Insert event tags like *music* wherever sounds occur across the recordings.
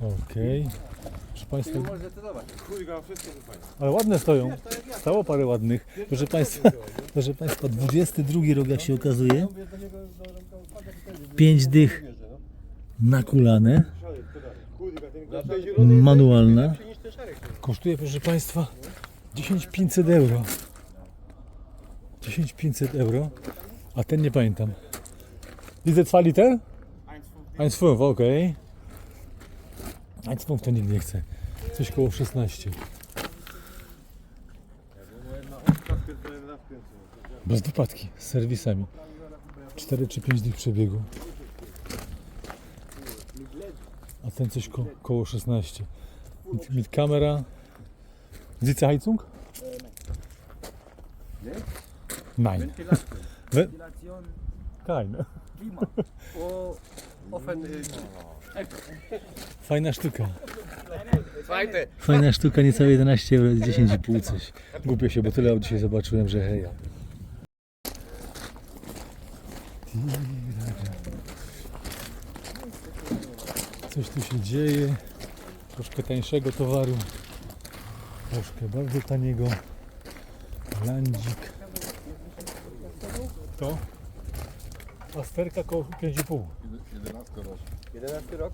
Okej. Proszę Państwa. Kurwa, wszystko ale ładne stoją. Stało parę ładnych. Proszę Państwa, proszę Państwa, 22 rok jak się okazuje. 5 dych nakulane. Kurwa, ten zielony Manualna. Lepszy niż ten szarek. Kosztuje, proszę Państwa, 10500 euro. 10500 euro. A ten nie pamiętam. Es 2 Liter? 1,5, okej. 1,5 to nikt nie chce. Coś koło 16. Bez dopadki, z serwisami. 4 czy 5 dych przebiegu. A ten coś ko koło 16. Mit, mit Kamera. Sitzheizung? Nein. Ventylation. We- Ventilation. Keine. Klima. O, ofen. y, Fajna sztuka. Fajne. Fajna sztuka, niecałe 11 euro, 10,5 coś. Głupio się, bo tyle aut dzisiaj zobaczyłem, że heja. Coś tu się dzieje. Troszkę tańszego towaru. Troszkę bardzo taniego. Landzik. To? Asterka koło 5,5. 11 rok.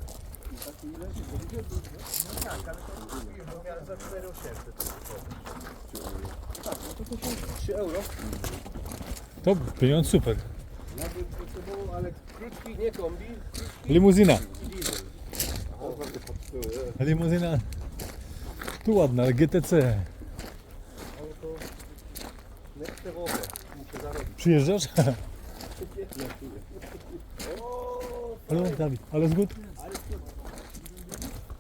Tak, no to to są 3 euro. To pieniądz super. Ja bym potrzebował, ale krótki, nie kombi, Limuzyna. diesel. Limuzyna. Tu ładna, ale GTC. Ale to lepsze wodę. Muszę zarobić. Przyjeżdżasz? O, Ale Dawid, ale zgód?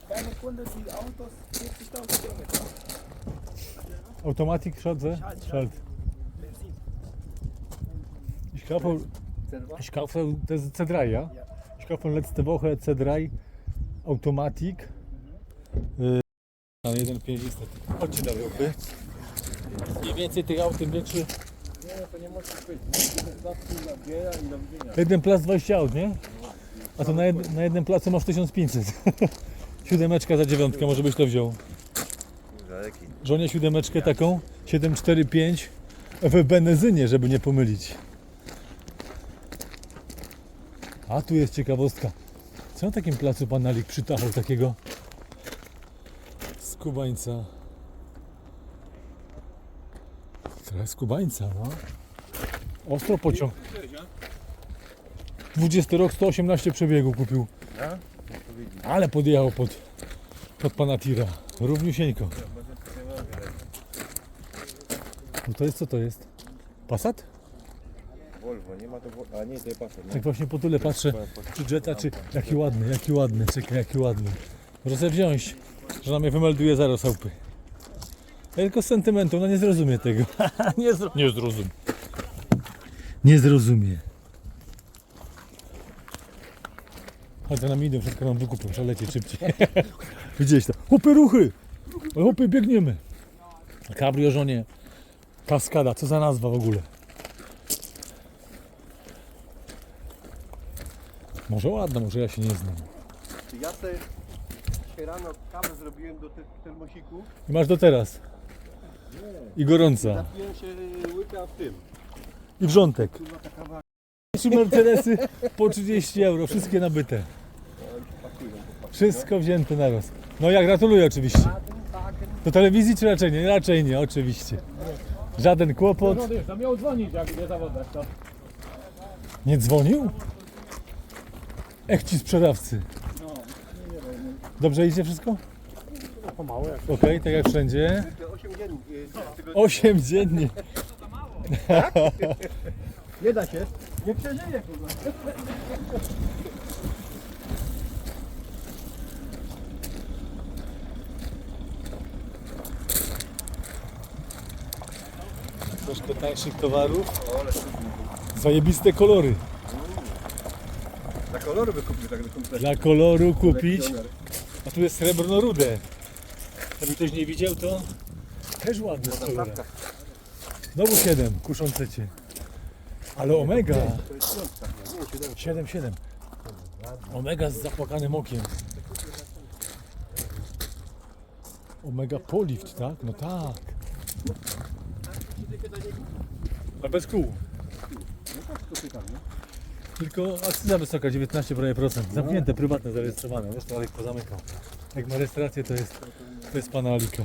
Deine Kunde, die Autos 40.000 Kilometer. Automatik, Schaltze? Schalt. Ich kaufe, ich kaufe, das ist C3, ja? Ich kaufe letzte Woche C3 Automatik. Y, Na 1.5 niestety. Chodźcie dalej, opy. Im więcej tych aut, tym większy. Nie, to nie może być. Zawsze na giera i na widzenia. Jeden plac 20 aut, nie? A to na, jed, na jednym placu masz 1500. *laughs* Siódemeczka za dziewiątkę, może byś to wziął. Żonie siódemeczkę taką 745 w benezynie, żeby nie pomylić. A tu jest ciekawostka. Co na takim placu pan Alik przytachał takiego skubańca? Trochę skubańca, no. Ostro pociąg. 20 rok, 118 przebiegu kupił. Ale podjechał pod, pod pana tira. Równiusieńko. No to jest co to jest? Passat? Volvo, nie ma to. A nie, to jest pasek. Tak właśnie po tyle patrzę, czy Jetta, czy... Jaki ładny, jaki ładny, czekaj, jaki ładny. Może sobie wziąć, że ona mnie wymelduje zaraz chałupy. Ja tylko z sentymentu, ona nie zrozumie tego. *laughs* nie, zro... nie zrozum. Nie zrozumie. Chodź, za nami idą, wszystko nam wykupią, trzeba lecieć szybciej. *laughs* Widziałeś to? Chłopy, ruchy! Chłopy, biegniemy. Cabrio żonie. Kaskada, co za nazwa w ogóle? Może ładna, może ja się nie znam. Ja sobie dzisiaj rano kawę zrobiłem do tych termosików. I masz do teraz. I gorąca. Napiłem się łyka w tym. I wrzątek. Trzy Mercedesy po 30 euro, wszystkie nabyte. Wszystko wzięte na raz. No ja gratuluję oczywiście. Do telewizji czy raczej nie? Raczej nie, oczywiście. Żaden kłopot. No wiesz, to miał dzwonić, jak nie zawodasz, to. Nie dzwonił? Ech ci sprzedawcy. Dobrze idzie wszystko? Pomału jak. Okej, tak jak wszędzie. 8 dziennie. Tego 8 dziennie. Nie da się. Nie przeżyje kurwa. Troszkę tańszych towarów. Zajebiste kolory. Za kolory by kupił tak do kompletu. Dla koloru kupić. A tu jest srebrno-rude. Jakby ktoś nie widział, to też ładne kolory. Znowu 7, kuszące cię. Ale Omega. To jest piątka. Nie, 7. 7, 7. Omega z zapłakanym okiem. Omega Polift, tak? No tak. A bez kół. Tylko akcyza wysoka, 19 prawie procent. Zamknięte, prywatne, zarejestrowane. Zresztą Alek pozamykał. Jak ma rejestrację, to jest, to jest pana Alika.